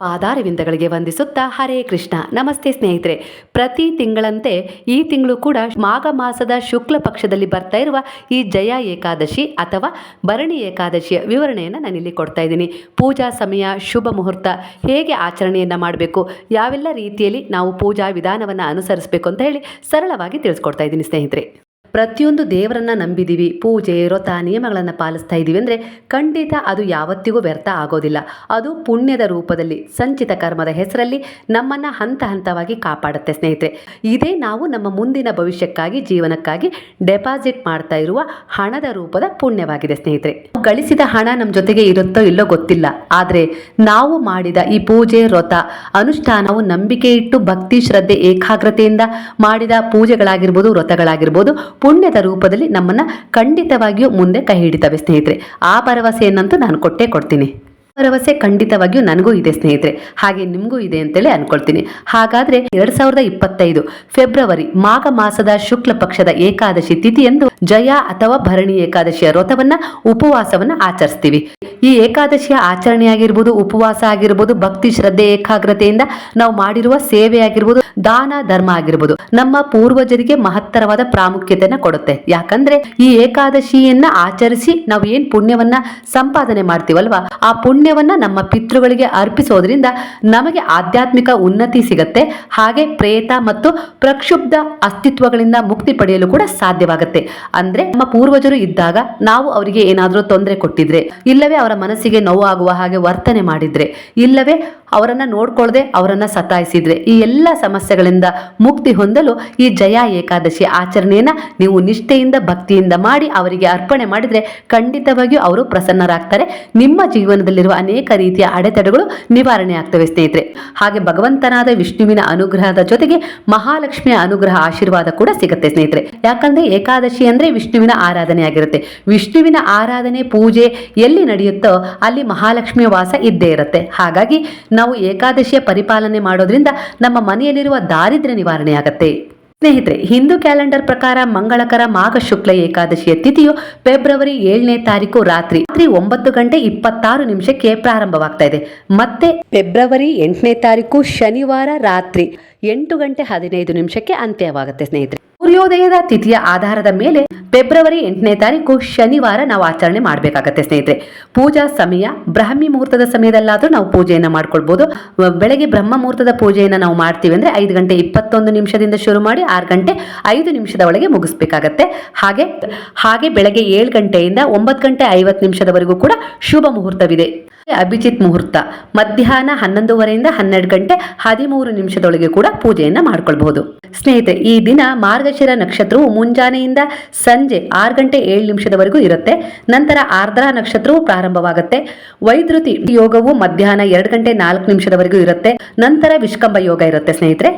ಪಾದಾರವಿಂದಗಳಿಗೆ ವಂದಿಸುತ್ತಾ ಹರೇ ಕೃಷ್ಣ. ನಮಸ್ತೆ ಸ್ನೇಹಿತರೆ. ಪ್ರತಿ ತಿಂಗಳಂತೆ ಈ ತಿಂಗಳು ಕೂಡ ಮಾಘ ಮಾಸದ ಶುಕ್ಲ ಪಕ್ಷದಲ್ಲಿ ಬರ್ತಾ ಇರುವ ಈ ಜಯ ಏಕಾದಶಿ ಅಥವಾ ಭರಣಿ ಏಕಾದಶಿಯ ವಿವರಣೆಯನ್ನು ನಾನಿಲ್ಲಿ ಕೊಡ್ತಾ ಇದ್ದೀನಿ. ಪೂಜಾ ಸಮಯ, ಶುಭ ಮುಹೂರ್ತ ಹೇಗೆ ಆಚರಣೆಯನ್ನು ಮಾಡಬೇಕು, ಯಾವೆಲ್ಲ ರೀತಿಯಲ್ಲಿ ನಾವು ಪೂಜಾ ವಿಧಾನವನ್ನು ಅನುಸರಿಸಬೇಕು ಅಂತ ಹೇಳಿ ಸರಳವಾಗಿ ತಿಳಿಸ್ಕೊಡ್ತಾ ಇದ್ದೀನಿ ಸ್ನೇಹಿತರೆ. ಪ್ರತಿಯೊಂದು ದೇವರನ್ನ ನಂಬಿದ್ದೀವಿ ಪೂಜೆ, ವ್ರತ, ನಿಯಮಗಳನ್ನು ಪಾಲಿಸ್ತಾ ಇದ್ದೀವಿ ಅಂದರೆ ಖಂಡಿತ ಅದು ಯಾವತ್ತಿಗೂ ವ್ಯರ್ಥ ಆಗೋದಿಲ್ಲ. ಅದು ಪುಣ್ಯದ ರೂಪದಲ್ಲಿ, ಸಂಚಿತ ಕರ್ಮದ ಹೆಸರಲ್ಲಿ ನಮ್ಮನ್ನು ಹಂತ ಹಂತವಾಗಿ ಕಾಪಾಡುತ್ತೆ ಸ್ನೇಹಿತರೆ. ಇದೇ ನಾವು ನಮ್ಮ ಮುಂದಿನ ಭವಿಷ್ಯಕ್ಕಾಗಿ, ಜೀವನಕ್ಕಾಗಿ ಡೆಪಾಸಿಟ್ ಮಾಡ್ತಾ ಇರುವ ಹಣದ ರೂಪದ ಪುಣ್ಯವಾಗಿದೆ ಸ್ನೇಹಿತರೆ. ಗಳಿಸಿದ ಹಣ ನಮ್ಮ ಜೊತೆಗೆ ಇರುತ್ತೋ ಇಲ್ಲೋ ಗೊತ್ತಿಲ್ಲ. ಆದರೆ ನಾವು ಮಾಡಿದ ಈ ಪೂಜೆ, ವ್ರತ, ಅನುಷ್ಠಾನವು ನಂಬಿಕೆ ಇಟ್ಟು ಭಕ್ತಿ, ಶ್ರದ್ಧೆ, ಏಕಾಗ್ರತೆಯಿಂದ ಮಾಡಿದ ಪೂಜೆಗಳಾಗಿರ್ಬೋದು, ವ್ರತಗಳಾಗಿರ್ಬೋದು ಪುಣ್ಯದ ರೂಪದಲ್ಲಿ ನಮ್ಮನ್ನ ಖಂಡಿತವಾಗಿಯೂ ಮುಂದೆ ಕೈ ಹಿಡಿತವೆ, ಸ್ನೇಹಿತರೆ. ಆ ಭರವಸೆಯನ್ನಂತೂ ನಾನು ಕೊಟ್ಟೇ ಕೊಡ್ತೀನಿ. ಭರವಸೆ ಖಂಡಿತವಾಗಿಯೂ ನನಗೂ ಇದೆ, ಸ್ನೇಹಿತರೆ. ಹಾಗೆ ನಿಮಗೂ ಇದೆ ಅಂತೇಳಿ ಅನ್ಕೊಳ್ತೀನಿ. ಹಾಗಾದ್ರೆ ಎರಡ್ ಸಾವಿರದ ಇಪ್ಪತ್ತೈದು ಫೆಬ್ರವರಿ ಮಾಘ ಮಾಸದ ಶುಕ್ಲ ಪಕ್ಷದ ಏಕಾದಶಿ ತಿಥಿಯಂದು ಜಯ ಅಥವಾ ಭರಣಿ ಏಕಾದಶಿಯ ವ್ರತವನ್ನ, ಉಪವಾಸವನ್ನ ಆಚರಿಸ್ತೀವಿ. ಈ ಏಕಾದಶಿಯ ಆಚರಣೆ ಆಗಿರ್ಬೋದು ಉಪವಾಸ ಆಗಿರ್ಬೋದು, ಭಕ್ತಿ ಶ್ರದ್ಧೆ ಏಕಾಗ್ರತೆಯಿಂದ ನಾವು ಮಾಡಿರುವ ಸೇವೆ ಆಗಿರ್ಬೋದು, ದಾನ, ಧರ್ಮ ಆಗಿರ್ಬೋದು, ನಮ್ಮ ಪೂರ್ವಜರಿಗೆ ಮಹತ್ತರವಾದ ಪ್ರಾಮುಖ್ಯತೆಯನ್ನ ಕೊಡುತ್ತೆ. ಯಾಕಂದ್ರೆ ಈ ಏಕಾದಶಿಯನ್ನ ಆಚರಿಸಿ ನಾವು ಏನ್ ಪುಣ್ಯವನ್ನ ಸಂಪಾದನೆ ಮಾಡ್ತೀವಲ್ವಾ, ಆ ಪುಣ್ಯವನ್ನ ನಮ್ಮ ಪಿತೃಗಳಿಗೆ ಅರ್ಪಿಸೋದ್ರಿಂದ ನಮಗೆ ಆಧ್ಯಾತ್ಮಿಕ ಉನ್ನತಿ ಸಿಗತ್ತೆ, ಹಾಗೆ ಪ್ರೇತ ಮತ್ತು ಪ್ರಕ್ಷುಬ್ಧ ಅಸ್ತಿತ್ವಗಳಿಂದ ಮುಕ್ತಿ ಪಡೆಯಲು ಕೂಡ ಸಾಧ್ಯವಾಗುತ್ತೆ. ಅಂದ್ರೆ ನಮ್ಮ ಪೂರ್ವಜರು ಇದ್ದಾಗ ನಾವು ಅವರಿಗೆ ಏನಾದರೂ ತೊಂದರೆ ಕೊಟ್ಟಿದ್ರೆ, ಇಲ್ಲವೇ ಅವರ ಮನಸ್ಸಿಗೆ ನೋವಾಗುವ ಹಾಗೆ ವರ್ತನೆ ಮಾಡಿದ್ರೆ, ಇಲ್ಲವೇ ಅವರನ್ನ ನೋಡ್ಕೊಳ್ಳದೆ ಅವರನ್ನ ಸತಾಯಿಸಿದ್ರೆ, ಈ ಎಲ್ಲ ಸಮಸ್ಯೆಗಳಿಂದ ಮುಕ್ತಿ ಹೊಂದಲು ಈ ಜಯ ಏಕಾದಶಿ ಆಚರಣೆಯನ್ನು ನೀವು ನಿಷ್ಠೆಯಿಂದ, ಭಕ್ತಿಯಿಂದ ಮಾಡಿ ಅವರಿಗೆ ಅರ್ಪಣೆ ಮಾಡಿದ್ರೆ ಖಂಡಿತವಾಗಿಯೂ ಅವರು ಪ್ರಸನ್ನರಾಗ್ತಾರೆ. ನಿಮ್ಮ ಜೀವನದಲ್ಲಿರುವ ಅನೇಕ ರೀತಿಯ ಅಡೆತಡೆಗಳು ನಿವಾರಣೆ ಆಗ್ತವೆ ಸ್ನೇಹಿತರೆ. ಹಾಗೆ ಭಗವಂತನಾದ ವಿಷ್ಣುವಿನ ಅನುಗ್ರಹದ ಜೊತೆಗೆ ಮಹಾಲಕ್ಷ್ಮಿಯ ಅನುಗ್ರಹ ಆಶೀರ್ವಾದ ಕೂಡ ಸಿಗುತ್ತೆ ಸ್ನೇಹಿತರೆ. ಯಾಕಂದ್ರೆ ಏಕಾದಶಿ ಅಂದ್ರೆ ವಿಷ್ಣುವಿನ ಆರಾಧನೆ ಆಗಿರುತ್ತೆ ವಿಷ್ಣುವಿನ ಆರಾಧನೆ, ಪೂಜೆ ಎಲ್ಲಿ ನಡೆಯುತ್ತೋ ಅಲ್ಲಿ ಮಹಾಲಕ್ಷ್ಮಿ ವಾಸ ಇದ್ದೇ ಇರುತ್ತೆ. ಹಾಗಾಗಿ ನಾವು ಏಕಾದಶಿಯ ಪರಿಪಾಲನೆ ಮಾಡೋದ್ರಿಂದ ನಮ್ಮ ಮನೆಯಲ್ಲಿರುವ ದಾರಿದ್ರ್ಯ ನಿವಾರಣೆ ಆಗತ್ತೆ. ಸ್ನೇಹಿತರೆ, ಹಿಂದೂ ಕ್ಯಾಲೆಂಡರ್ ಪ್ರಕಾರ ಮಂಗಳಕರ ಮಾಘ ಶುಕ್ಲ ಏಕಾದಶಿಯ ತಿಥಿಯು ಫೆಬ್ರವರಿ ಏಳನೇ ತಾರೀಕು ರಾತ್ರಿ ರಾತ್ರಿ ಒಂಬತ್ತು ಗಂಟೆ ಇಪ್ಪತ್ತಾರು ನಿಮಿಷಕ್ಕೆ ಪ್ರಾರಂಭವಾಗ್ತಾ ಇದೆ. ಮತ್ತೆ ಫೆಬ್ರವರಿ ಎಂಟನೇ ತಾರೀಕು ಶನಿವಾರ ರಾತ್ರಿ ಎಂಟು ಗಂಟೆ ಹದಿನೈದು ನಿಮಿಷಕ್ಕೆ ಅಂತ್ಯವಾಗುತ್ತೆ ಸ್ನೇಹಿತರೆ. ಸೂರ್ಯೋದಯದ ತಿಥಿಯ ಆಧಾರದ ಮೇಲೆ ಫೆಬ್ರವರಿ ಎಂಟನೇ ತಾರೀಕು ಶನಿವಾರ ನಾವು ಆಚರಣೆ ಮಾಡಬೇಕಾಗತ್ತೆ ಸ್ನೇಹಿತರೆ. ಪೂಜಾ ಸಮಯ, ಬ್ರಾಹ್ಮಿ ಮುಹೂರ್ತದ ಸಮಯದಲ್ಲಾದರೂ ನಾವು ಪೂಜೆಯನ್ನು ಮಾಡ್ಕೊಳ್ಬೋದು. ಬೆಳಗ್ಗೆ ಬ್ರಹ್ಮ ಮುಹೂರ್ತದ ಪೂಜೆಯನ್ನು ನಾವು ಮಾಡ್ತೀವಿ ಅಂದ್ರೆ ಐದು ಗಂಟೆ ಇಪ್ಪತ್ತೊಂದು ನಿಮಿಷದಿಂದ ಶುರು ಮಾಡಿ ಆರು ಗಂಟೆ ಐದು ನಿಮಿಷದ ಒಳಗೆ ಮುಗಿಸ್ಬೇಕಾಗತ್ತೆ. ಹಾಗೆ ಹಾಗೆ ಬೆಳಗ್ಗೆ ಏಳು ಗಂಟೆಯಿಂದ ಒಂಬತ್ತು ಗಂಟೆ ಐವತ್ತು ನಿಮಿಷದವರೆಗೂ ಕೂಡ ಶುಭ ಮುಹೂರ್ತವಿದೆ. ಅಭಿಜಿತ್ ಮುಹೂರ್ತ. ಮಧ್ಯಾಹ್ನ ಹನ್ನೊಂದುವರೆಯಿಂದ ಹನ್ನೆರಡು ಗಂಟೆ ಹದಿಮೂರು ನಿಮಿಷದೊಳಗೆ ಕೂಡ ಪೂಜೆಯನ್ನ ಮಾಡ್ಕೊಳ್ಬಹುದು. ಸ್ನೇಹಿತರೆ, ಈ ದಿನ ಮಾರ್ಗಶಿರ ನಕ್ಷತ್ರವು ಮುಂಜಾನೆಯಿಂದ ಸಂಜೆ ಆರು ಗಂಟೆ ಏಳು ನಿಮಿಷದವರೆಗೂ ಇರುತ್ತೆ. ನಂತರ ಆರ್ದ್ರ ನಕ್ಷತ್ರವು ಪ್ರಾರಂಭವಾಗುತ್ತೆ. ವೈದ್ಯುತಿ ಯೋಗವು ಮಧ್ಯಾಹ್ನ ಎರಡು ಗಂಟೆ ನಾಲ್ಕು ನಿಮಿಷದವರೆಗೂ ಇರುತ್ತೆ. ನಂತರ ವಿಷ್ಕಂಬ ಯೋಗ ಇರುತ್ತೆ ಸ್ನೇಹಿತರೆ.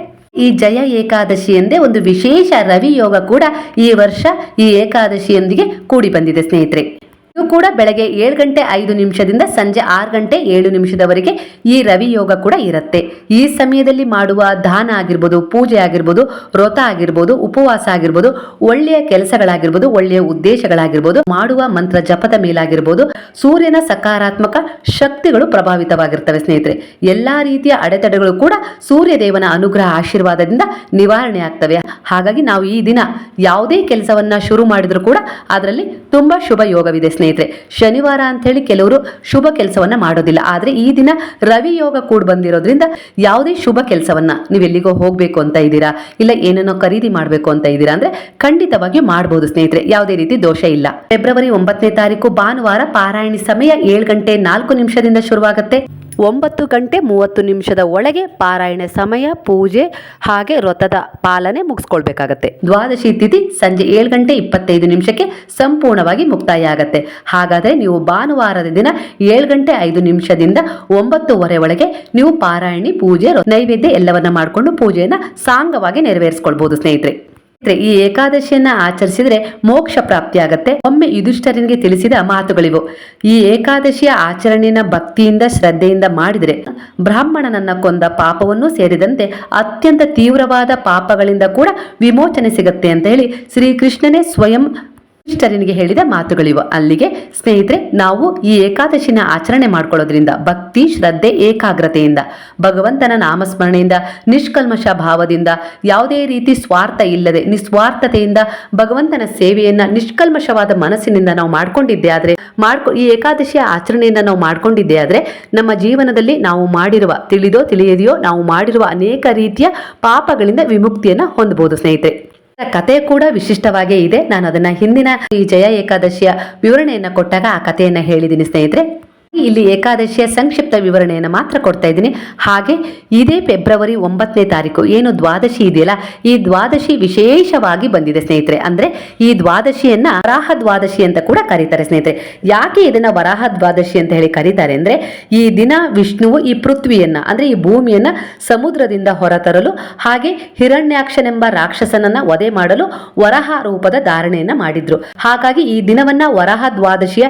ಈ ಜಯ ಏಕಾದಶಿ ಎಂದೇ ಒಂದು ವಿಶೇಷ ರವಿ ಯೋಗ ಕೂಡ ಈ ವರ್ಷ ಈ ಏಕಾದಶಿಯೊಂದಿಗೆ ಕೂಡಿ ಬಂದಿದೆ ಸ್ನೇಹಿತರೆ. ಇದು ಕೂಡ ಬೆಳಗ್ಗೆ ಏಳು ಗಂಟೆ ಐದು ನಿಮಿಷದಿಂದ ಸಂಜೆ ಆರು ಗಂಟೆ ಏಳು ನಿಮಿಷದವರೆಗೆ ಈ ರವಿ ಯೋಗ ಕೂಡ ಇರುತ್ತೆ. ಈ ಸಮಯದಲ್ಲಿ ಮಾಡುವ ದಾನ ಆಗಿರ್ಬೋದು, ಪೂಜೆ ಆಗಿರ್ಬೋದು, ವ್ರತ ಆಗಿರ್ಬೋದು, ಉಪವಾಸ ಆಗಿರ್ಬೋದು, ಒಳ್ಳೆಯ ಕೆಲಸಗಳಾಗಿರ್ಬೋದು, ಒಳ್ಳೆಯ ಉದ್ದೇಶಗಳಾಗಿರ್ಬೋದು, ಮಾಡುವ ಮಂತ್ರ ಜಪದ ಮೇಲಾಗಿರ್ಬೋದು, ಸೂರ್ಯನ ಸಕಾರಾತ್ಮಕ ಶಕ್ತಿಗಳು ಪ್ರಭಾವಿತವಾಗಿರ್ತವೆ ಸ್ನೇಹಿತರೆ. ಎಲ್ಲಾ ರೀತಿಯ ಅಡೆತಡೆಗಳು ಕೂಡ ಸೂರ್ಯ ದೇವನ ಅನುಗ್ರಹ ಆಶೀರ್ವಾದದಿಂದ ನಿವಾರಣೆ ಆಗ್ತವೆ. ಹಾಗಾಗಿ ನಾವು ಈ ದಿನ ಯಾವುದೇ ಕೆಲಸವನ್ನ ಶುರು ಮಾಡಿದ್ರು ಕೂಡ ಅದರಲ್ಲಿ ತುಂಬಾ ಶುಭ ಯೋಗವಿದೆ ಸ್ನೇಹಿತರೆ, ಶನಿವಾರ ಅಂತ ಹೇಳಿ ಕೆಲವರು ಶುಭ ಕೆಲಸವನ್ನ ಮಾಡೋದಿಲ್ಲ. ಆದ್ರೆ ಈ ದಿನ ರವಿ ಯೋಗ ಕೂಡ ಬಂದಿರೋದ್ರಿಂದ ಯಾವುದೇ ಶುಭ ಕೆಲಸವನ್ನ ನೀವು ಎಲ್ಲಿಗೋ ಹೋಗ್ಬೇಕು ಅಂತ ಇದ್ದೀರಾ? ಇಲ್ಲ ಏನನ್ನೋ ಖರೀದಿ ಮಾಡಬೇಕು ಅಂತ ಇದ್ದೀರಾ? ಅಂದ್ರೆ ಖಂಡಿತವಾಗಿ ಮಾಡಬಹುದು ಸ್ನೇಹಿತರೆ, ಯಾವುದೇ ರೀತಿ ದೋಷ ಇಲ್ಲ. ಫೆಬ್ರವರಿ ಒಂಬತ್ತನೇ ತಾರೀಕು ಭಾನುವಾರ ಪಾರಾಯಣಿ ಸಮಯ ಏಳು ಗಂಟೆ ನಾಲ್ಕು ನಿಮಿಷದಿಂದ ಶುರುವಾಗುತ್ತೆ. ಒಂಬತ್ತು ಗಂಟೆ ಮೂವತ್ತು ನಿಮಿಷದ ಒಳಗೆ ಪಾರಾಯಣ ಸಮಯ, ಪೂಜೆ ಹಾಗೆ ವ್ರತದ ಪಾಲನೆ ಮುಗಿಸ್ಕೊಳ್ಬೇಕಾಗತ್ತೆ. ದ್ವಾದಶಿ ತಿಥಿ ಸಂಜೆ ಏಳು ಗಂಟೆ ಇಪ್ಪತ್ತೈದು ನಿಮಿಷಕ್ಕೆ ಸಂಪೂರ್ಣವಾಗಿ ಮುಕ್ತಾಯ ಆಗತ್ತೆ ಹಾಗಾದರೆ ನೀವು ಭಾನುವಾರದ ದಿನ ಏಳು ಗಂಟೆ ಐದು ನಿಮಿಷದಿಂದ ಒಂಬತ್ತುವರೆ ಒಳಗೆ ನೀವು ಪಾರಾಯಣಿ, ಪೂಜೆ ನೈವೇದ್ಯ ಎಲ್ಲವನ್ನ ಮಾಡಿಕೊಂಡು ಪೂಜೆಯನ್ನು ಸಾಂಗವಾಗಿ ನೆರವೇರಿಸ್ಕೊಳ್ಬಹುದು ಸ್ನೇಹಿತರೆ. ಈ ಏಕಾದಶಿಯನ್ನ ಆಚರಿಸಿದ್ರೆ ಮೋಕ್ಷ ಪ್ರಾಪ್ತಿಯಾಗತ್ತೆ. ಒಮ್ಮೆ ಯುಧಿಷ್ಠರನಿಗೆ ತಿಳಿಸಿದ ಮಾತುಗಳಿವು. ಈ ಏಕಾದಶಿಯ ಆಚರಣೆಯನ್ನ ಭಕ್ತಿಯಿಂದ, ಶ್ರದ್ಧೆಯಿಂದ ಮಾಡಿದರೆ ಬ್ರಾಹ್ಮಣನನ್ನ ಕೊಂದ ಪಾಪವನ್ನು ಸೇರಿದಂತೆ ಅತ್ಯಂತ ತೀವ್ರವಾದ ಪಾಪಗಳಿಂದ ಕೂಡ ವಿಮೋಚನೆ ಸಿಗತ್ತೆ ಅಂತ ಹೇಳಿ ಶ್ರೀಕೃಷ್ಣನೇ ಸ್ವಯಂ ಇಷ್ಟರನಿಗೆ ಹೇಳಿದ ಮಾತುಗಳಿವು. ಅಲ್ಲಿಗೆ, ಸ್ನೇಹಿತರೆ, ನಾವು ಈ ಏಕಾದಶಿನ ಆಚರಣೆ ಮಾಡ್ಕೊಳ್ಳೋದ್ರಿಂದ ಭಕ್ತಿ, ಶ್ರದ್ಧೆ, ಏಕಾಗ್ರತೆಯಿಂದ, ಭಗವಂತನ ನಾಮಸ್ಮರಣೆಯಿಂದ, ನಿಷ್ಕಲ್ಮಶ ಭಾವದಿಂದ, ಯಾವುದೇ ರೀತಿ ಸ್ವಾರ್ಥ ಇಲ್ಲದೆ, ನಿಸ್ವಾರ್ಥತೆಯಿಂದ ಭಗವಂತನ ಸೇವೆಯನ್ನ ನಿಷ್ಕಲ್ಮಶವಾದ ಮನಸ್ಸಿನಿಂದ ನಾವು ಮಾಡ್ಕೊಂಡಿದ್ದೆ ಆದ್ರೆ, ಮಾಡ್ಕೊ, ಈ ಏಕಾದಶಿಯ ಆಚರಣೆಯನ್ನ ನಾವು ಮಾಡ್ಕೊಂಡಿದ್ದೆ ಆದ್ರೆ, ನಮ್ಮ ಜೀವನದಲ್ಲಿ ನಾವು ಮಾಡಿರುವ, ತಿಳಿದೋ, ತಿಳಿಯದೆಯೋ, ನಾವು ಮಾಡಿರುವ ಅನೇಕ ರೀತಿಯ ಪಾಪಗಳಿಂದ ವಿಮುಕ್ತಿಯನ್ನು ಹೊಂದಬಹುದು, ಸ್ನೇಹಿತರೆ. ಕತೆ ಕೂಡ ವಿಶಿಷ್ಟವಾಗೇ ಇದೆ. ನಾನು ಅದನ್ನ ಹಿಂದಿನ ಈ ಜಯ ಏಕಾದಶಿಯ ವಿವರಣೆಯನ್ನ ಕೊಟ್ಟಾಗ ಆ ಕಥೆಯನ್ನ ಹೇಳಿದ್ದೀನಿ ಸ್ನೇಹಿತರೆ. ಇಲ್ಲಿ ಏಕಾದಶಿಯ ಸಂಕ್ಷಿಪ್ತ ವಿವರಣೆಯನ್ನು ಮಾತ್ರ ಕೊಡ್ತಾ ಇದ್ದೀನಿ. ಹಾಗೆ ಇದೇ ಫೆಬ್ರವರಿ ಒಂಬತ್ತನೇ ತಾರೀಕು ಏನು ದ್ವಾದಶಿ ಇದೆಯಲ್ಲ, ಈ ದ್ವಾದಶಿ ವಿಶೇಷವಾಗಿ ಬಂದಿದೆ ಸ್ನೇಹಿತರೆ. ಅಂದ್ರೆ ಈ ದ್ವಾದಶಿಯನ್ನ ವರಾಹ ದ್ವಾದಶಿ ಅಂತ ಕೂಡ ಕರೀತಾರೆ ಸ್ನೇಹಿತರೆ. ಯಾಕೆ ಇದನ್ನ ವರಾಹ ದ್ವಾದಶಿ ಅಂತ ಹೇಳಿ ಕರೀತಾರೆ ಅಂದ್ರೆ, ಈ ದಿನ ವಿಷ್ಣುವು ಈ ಪೃಥ್ವಿಯನ್ನ, ಅಂದ್ರೆ ಈ ಭೂಮಿಯನ್ನ ಸಮುದ್ರದಿಂದ ಹೊರತರಲು, ಹಾಗೆ ಹಿರಣ್ಯಾಕ್ಷನೆಂಬ ರಾಕ್ಷಸನನ್ನ ವಧೆ ಮಾಡಲು ವರಹ ರೂಪದ ಧಾರಣೆಯನ್ನ ಮಾಡಿದ್ರು. ಹಾಗಾಗಿ ಈ ದಿನವನ್ನ ವರಹ ದ್ವಾದಶಿಯ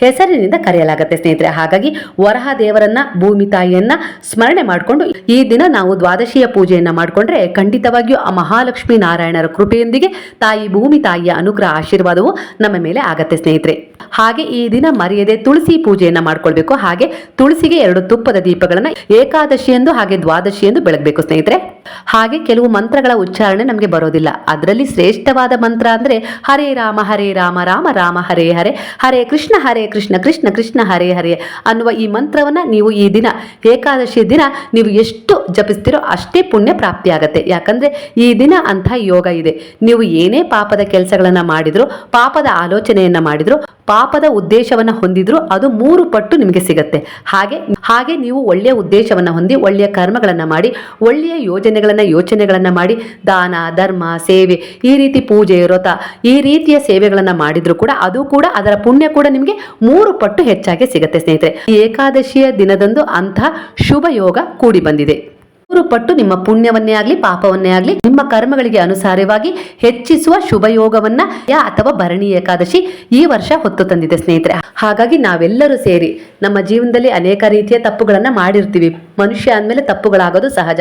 ಹೆಸರಿನಿಂದ ಕರೆಯಲಾಗುತ್ತೆ ಸ್ನೇಹಿತರೆ. ಹಾಗಾಗಿ ವರಹ ದೇವರನ್ನ, ಭೂಮಿ ತಾಯಿಯನ್ನ ಸ್ಮರಣೆ ಮಾಡಿಕೊಂಡು ಈ ದಿನ ನಾವು ದ್ವಾದಶಿಯ ಪೂಜೆಯನ್ನ ಮಾಡಿಕೊಂಡ್ರೆ ಖಂಡಿತವಾಗಿಯೂ ಆ ಮಹಾಲಕ್ಷ್ಮೀ ನಾರಾಯಣರ ಕೃಪೆಯೊಂದಿಗೆ ತಾಯಿ, ಭೂಮಿ ತಾಯಿಯ ಅನುಗ್ರಹ, ಆಶೀರ್ವಾದವು ನಮ್ಮ ಮೇಲೆ ಆಗತ್ತೆ ಸ್ನೇಹಿತರೆ. ಹಾಗೆ ಈ ದಿನ ಮರೆಯದೆ ತುಳಸಿ ಪೂಜೆಯನ್ನ ಮಾಡ್ಕೊಳ್ಬೇಕು. ಹಾಗೆ ತುಳಸಿಗೆ ಎರಡು ತುಪ್ಪದ ದೀಪಗಳನ್ನ ಏಕಾದಶಿಯಂದು ಹಾಗೆ ದ್ವಾದಶಿ ಎಂದು ಬೆಳಗಬೇಕು ಸ್ನೇಹಿತರೆ. ಹಾಗೆ ಕೆಲವು ಮಂತ್ರಗಳ ಉಚ್ಚಾರಣೆ ನಮಗೆ ಬರೋದಿಲ್ಲ. ಅದರಲ್ಲಿ ಶ್ರೇಷ್ಠವಾದ ಮಂತ್ರ ಅಂದ್ರೆ ಹರೇ ರಾಮ ಹರೇ ರಾಮ ರಾಮ ರಾಮ, ಹರೇ ಹರೇ ಹರೇ ಕೃಷ್ಣ ಹರೇ ಕೃಷ್ಣ ಕೃಷ್ಣ ಕೃಷ್ಣ, ಹರೇ ಹರೇ ಅನ್ನುವ ಈ ಮಂತ್ರವನ್ನ ನೀವು ಈ ದಿನ, ಏಕಾದಶಿ ದಿನ ನೀವು ಎಷ್ಟು ಜಪಿಸ್ತೀರೋ ಅಷ್ಟೇ ಪುಣ್ಯ ಪ್ರಾಪ್ತಿಯಾಗತ್ತೆ ಯಾಕಂದ್ರೆ ಈ ದಿನ ಅಂಥ ಯೋಗ ಇದೆ. ನೀವು ಏನೇ ಪಾಪದ ಕೆಲಸಗಳನ್ನು ಮಾಡಿದ್ರು, ಪಾಪದ ಆಲೋಚನೆಯನ್ನ ಮಾಡಿದ್ರು ಪಾಪದ ಉದ್ದೇಶವನ್ನು ಹೊಂದಿದ್ರು ಅದು ಮೂರು ಪಟ್ಟು ನಿಮಗೆ ಸಿಗತ್ತೆ. ಹಾಗೆ ಹಾಗೆ ನೀವು ಒಳ್ಳೆಯ ಉದ್ದೇಶವನ್ನು ಹೊಂದಿ, ಒಳ್ಳೆಯ ಕರ್ಮಗಳನ್ನು ಮಾಡಿ, ಒಳ್ಳೆಯ ಯೋಜನೆಗಳನ್ನು ಯೋಚನೆಗಳನ್ನು ಮಾಡಿ, ದಾನ, ಧರ್ಮ, ಸೇವೆ, ಈ ರೀತಿ ಪೂಜೆ, ವ್ರತ, ಈ ರೀತಿಯ ಸೇವೆಗಳನ್ನು ಮಾಡಿದ್ರು ಕೂಡ ಅದು ಕೂಡ ಅದರ ಪುಣ್ಯ ಕೂಡ ನಿಮಗೆ ಮೂರು ಪಟ್ಟು ಹೆಚ್ಚಾಗಿ ಸಿಗುತ್ತೆ ಸ್ನೇಹಿತರೆ. ಏಕಾದಶಿಯ ದಿನದಂದು ಅಂಥ ಶುಭ ಯೋಗ ಕೂಡಿ ಬಂದಿದೆ. ಮೂರು ಪಟ್ಟು ನಿಮ್ಮ ಪುಣ್ಯವನ್ನೇ ಆಗಲಿ, ಪಾಪವನ್ನೇ ಆಗಲಿ, ನಿಮ್ಮ ಕರ್ಮಗಳಿಗೆ ಅನುಸಾರವಾಗಿ ಹೆಚ್ಚಿಸುವ ಶುಭಯೋಗವನ್ನ ಯಾ ಅಥವಾ ಭರಣಿ ಏಕಾದಶಿ ಈ ವರ್ಷ ಹೊತ್ತು ತಂದಿದೆ ಸ್ನೇಹಿತರೆ. ಹಾಗಾಗಿ ನಾವೆಲ್ಲರೂ ಸೇರಿ ನಮ್ಮ ಜೀವನದಲ್ಲಿ ಅನೇಕ ರೀತಿಯ ತಪ್ಪುಗಳನ್ನ ಮಾಡಿರ್ತೀವಿ. ಮನುಷ್ಯ ಅಂದಮೇಲೆ ತಪ್ಪುಗಳಾಗೋದು ಸಹಜ.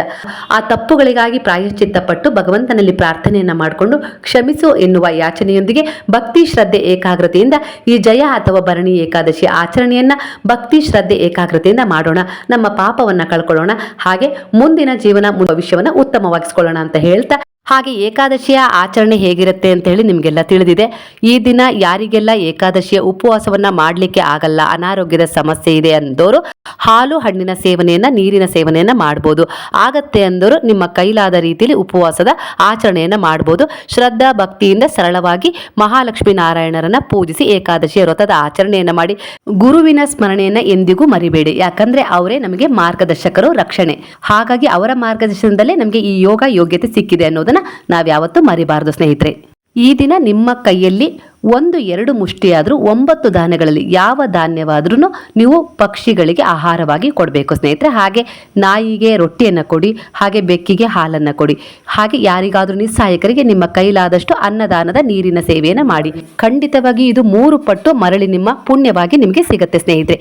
ಆ ತಪ್ಪುಗಳಿಗಾಗಿ ಪ್ರಾಯಶ್ಚಿತ್ತ ಪಟ್ಟು ಭಗವಂತನಲ್ಲಿ ಪ್ರಾರ್ಥನೆಯನ್ನ ಮಾಡಿಕೊಂಡು ಕ್ಷಮಿಸು ಎನ್ನುವ ಯಾಚನೆಯೊಂದಿಗೆ ಭಕ್ತಿ ಶ್ರದ್ಧೆ ಏಕಾಗ್ರತೆಯಿಂದ ಈ ಜಯ ಅಥವಾ ಭರಣಿ ಏಕಾದಶಿ ಆಚರಣೆಯನ್ನ ಭಕ್ತಿ ಶ್ರದ್ಧೆ ಏಕಾಗ್ರತೆಯಿಂದ ಮಾಡೋಣ. ನಮ್ಮ ಪಾಪವನ್ನ ಕಳ್ಕೊಳ್ಳೋಣ. ಹಾಗೆ ಮುಂದಿನ ಜೀವನ ಭವಿಷ್ಯವನ್ನ ಉತ್ತಮವಾಗಿಸ್ಕೊಳ್ಳೋಣ ಅಂತ ಹೇಳ್ತಾ ಹಾಗೆ ಏಕಾದಶಿಯ ಆಚರಣೆ ಹೇಗಿರುತ್ತೆ ಅಂತ ಹೇಳಿ ನಿಮಗೆಲ್ಲ ತಿಳಿದಿದೆ. ಈ ದಿನ ಯಾರಿಗೆಲ್ಲ ಏಕಾದಶಿಯ ಉಪವಾಸವನ್ನ ಮಾಡಲಿಕ್ಕೆ ಆಗಲ್ಲ, ಅನಾರೋಗ್ಯದ ಸಮಸ್ಯೆ ಇದೆ ಅಂದವರು ಹಾಲು, ಹಣ್ಣಿನ ಸೇವನೆಯನ್ನ, ನೀರಿನ ಸೇವನೆಯನ್ನ ಮಾಡ್ಬೋದು. ಆಗತ್ತೆ ಅಂದವರು ನಿಮ್ಮ ಕೈಲಾದ ರೀತಿಯಲ್ಲಿ ಉಪವಾಸದ ಆಚರಣೆಯನ್ನ ಮಾಡ್ಬೋದು. ಶ್ರದ್ಧಾ ಭಕ್ತಿಯಿಂದ ಸರಳವಾಗಿ ಮಹಾಲಕ್ಷ್ಮಿ ನಾರಾಯಣರನ್ನ ಪೂಜಿಸಿ ಏಕಾದಶಿಯ ವ್ರತದ ಆಚರಣೆಯನ್ನ ಮಾಡಿ. ಗುರುವಿನ ಸ್ಮರಣೆಯನ್ನ ಎಂದಿಗೂ ಮರಿಬೇಡಿ. ಯಾಕಂದ್ರೆ ಅವರೇ ನಮಗೆ ಮಾರ್ಗದರ್ಶಕರು, ರಕ್ಷಣೆ. ಹಾಗಾಗಿ ಅವರ ಮಾರ್ಗದರ್ಶನದಲ್ಲೇ ನಮಗೆ ಈ ಯೋಗ ಯೋಗ್ಯತೆ ಸಿಕ್ಕಿದೆ ಅನ್ನೋದನ್ನ ನಾವ್ಯಾವತ್ತೂ ಮರಿಬಾರದು ಸ್ನೇಹಿತರೆ. ಈ ದಿನ ನಿಮ್ಮ ಕೈಯಲ್ಲಿ ಒಂದು, ಎರಡು ಮುಷ್ಟಿಯಾದರೂ ಒಂಬತ್ತು ಧಾನ್ಯಗಳಲ್ಲಿ ಯಾವ ಧಾನ್ಯವಾದ್ರೂ ನೀವು ಪಕ್ಷಿಗಳಿಗೆ ಆಹಾರವಾಗಿ ಕೊಡಬೇಕು. ಸ್ನೇಹಿತರೆ, ಹಾಗೆ ನಾಯಿಗೆ ರೊಟ್ಟಿಯನ್ನು ಕೊಡಿ, ಹಾಗೆ ಬೆಕ್ಕಿಗೆ ಹಾಲನ್ನು ಕೊಡಿ, ಹಾಗೆ ಯಾರಿಗಾದರೂ ನಿಸ್ಸಹಾಯಕರಿಗೆ ನಿಮ್ಮ ಕೈಲಾದಷ್ಟು ಅನ್ನದಾನದ ನೀರಿನ ಸೇವೆಯನ್ನು ಮಾಡಿ. ಖಂಡಿತವಾಗಿ ಇದು ಮೂರು ಪಟ್ಟು ಮರಳಿ ನಿಮ್ಮ ಪುಣ್ಯವಾಗಿ ನಿಮಗೆ ಸಿಗುತ್ತೆ ಸ್ನೇಹಿತರೆ.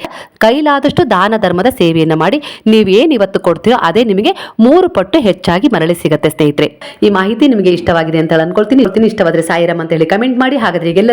ಕೈಲಾದಷ್ಟು ದಾನ ಧರ್ಮದ ಸೇವೆಯನ್ನು ಮಾಡಿ ನೀವೇನು ಇವತ್ತು ಕೊಡ್ತೀರೋ ಅದೇ ನಿಮಗೆ ಮೂರು ಪಟ್ಟು ಹೆಚ್ಚಾಗಿ ಮರಳಿ ಸಿಗುತ್ತೆ ಸ್ನೇಹಿತರೆ. ಈ ಮಾಹಿತಿ ನಿಮಗೆ ಇಷ್ಟವಾಗಿದೆ ಅಂತ ಅನ್ಕೊಳ್ತೀನಿ. ಇಷ್ಟವಾದರೆ ಸಾಯಿರಾಮ್ ಅಂತ ಹೇಳಿ ಕಮೆಂಟ್ ಮಾಡಿ. ಹಾಗಾದ್ರೆ ಈಗ